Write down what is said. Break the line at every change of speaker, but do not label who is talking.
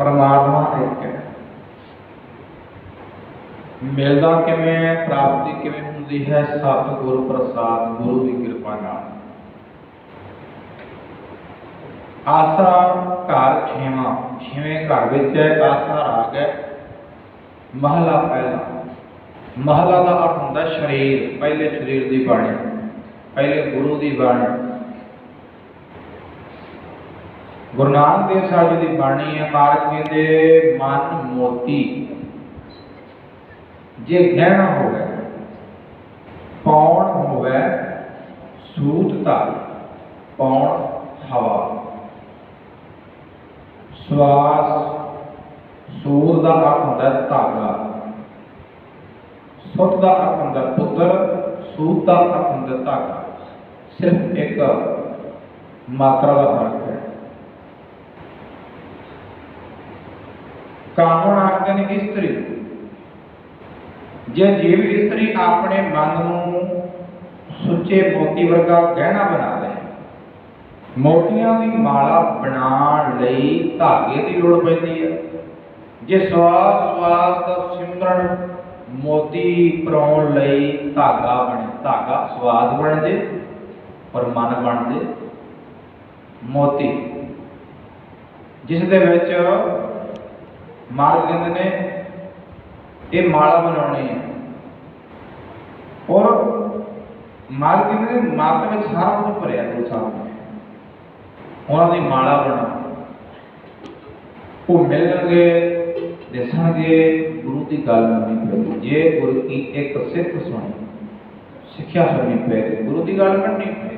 ਪਰਮਾਤਮਾ ਇੱਕ ਹੈ ਮਿਲਦਾ ਕਿਵੇਂ ਪ੍ਰਾਪਤੀ ਕਿਵੇਂ ਹੁੰਦੀ ਹੈ, ਸਤਿਗੁਰ ਪ੍ਰਸਾਦ, ਗੁਰੂ ਦੀ ਕਿਰਪਾ ਨਾਲ। ਆਸਰਾ ਘਰ ਛੇਵਾਂ, ਛੇਵੇਂ ਘਰ ਵਿੱਚ ਹੈ, ਆਸਰਾ ਰਾਗ ਹੈ। ਮਹਲਾ ਪਹਿਲਾ। ਮਹਲਾ ਦਾ ਅਰਥ ਹੁੰਦਾ ਸਰੀਰ, ਪਹਿਲੇ ਸਰੀਰ ਦੀ ਬਾਣੀ, ਪਹਿਲੇ ਗੁਰੂ ਦੀ ਬਾਣੀ। ਗੁਰੂ ਨਾਨਕ ਦੇਵ ਸਾਹਿਬ ਜੀ ਦੀ ਬਾਣੀ ਹੈ ਮਾਰਕੇ ਦੇ ਮਨ ਮੋਤੀ। ਜੇ ਗਹਿਣਾ ਹੋਵੇ, ਪੌਣ ਹੋਵੇ, ਸੂਤ ਧਾਰ, ਪੌਣ ਹਵਾ। ਸਵਾਸ ਸੂਰ ਦਾ ਅਰਥ ਹੁੰਦਾ ਧਾਗਾ। ਸੁੱਤ ਦਾ ਅਰਥ ਹੁੰਦਾ ਪੁੱਤਰ, ਸੂਤ ਦਾ ਅਰਥ ਹੁੰਦਾ ਧਾਗਾ। ਸਿਰਫ ਇੱਕ ਮਾਤਰਾ ਦਾ ਫ਼ਰਕ ਹੈ। ਕਾਨੂੰਨ ਆਖਦੇ ਨੇ ਇਸਤਰੀ। ਜੇ ਜੀਵ ਇਸਤਰੀ ਆਪਣੇ ਮਨ ਨੂੰ ਸੁੱਚੇ ਮੋਤੀ ਵਰਗਾ ਗਹਿਣਾ ਬਣਾ ਲੈ, ਮੋਤੀਆਂ ਦੀ ਮਾਲਾ ਬਣਾਉਣ ਲਈ ਧਾਗੇ ਦੀ ਲੋੜ ਪੈਂਦੀ ਹੈ ਜੇ ਸਵਾਸ ਸਵਾਸ ਦਾ ਸਿਮਰਨ ਮੋਤੀ ਪਰਾਉਣ ਲਈ ਧਾਗਾ ਬਣੇ, ਧਾਗਾ ਸਵਾਦ ਬਣ ਜੇ ਔਰ ਮਨ ਬਣ ਜੇ ਮੋਤੀ, ਜਿਸ ਦੇ ਵਿੱਚ ਮਾਲ ਕਹਿੰਦੇ ਨੇ, ਇਹ ਮਾਲਾ ਬਣਾਉਣੀ ਹੈ। ਔਰ ਮਾਲ ਕਹਿੰਦੇ ਨੇ ਮੱਤ ਵਿੱਚ ਸਾਰਾ ਕੁਝ ਭਰਿਆ ਗੁਰੂ ਸਾਹਿਬ ਉਹਨਾਂ ਦੀ ਮਾਲਾ ਬਣਾ। ਉਹ ਮਿਲਣਗੇ ਦਿਸਣਗੇ, ਗੁਰੂ ਦੀ ਗੱਲ ਨਹੀਂ ਪਈ ਜੇ ਗੁਰੂ ਕੀ ਇੱਕ ਸਿੱਖ ਸੁਣੀ, ਸਿੱਖਿਆ ਸੁਣੀ ਪਏ ਗੁਰੂ ਦੀ ਗੱਲ ਮੰਨਣੀ ਪਏ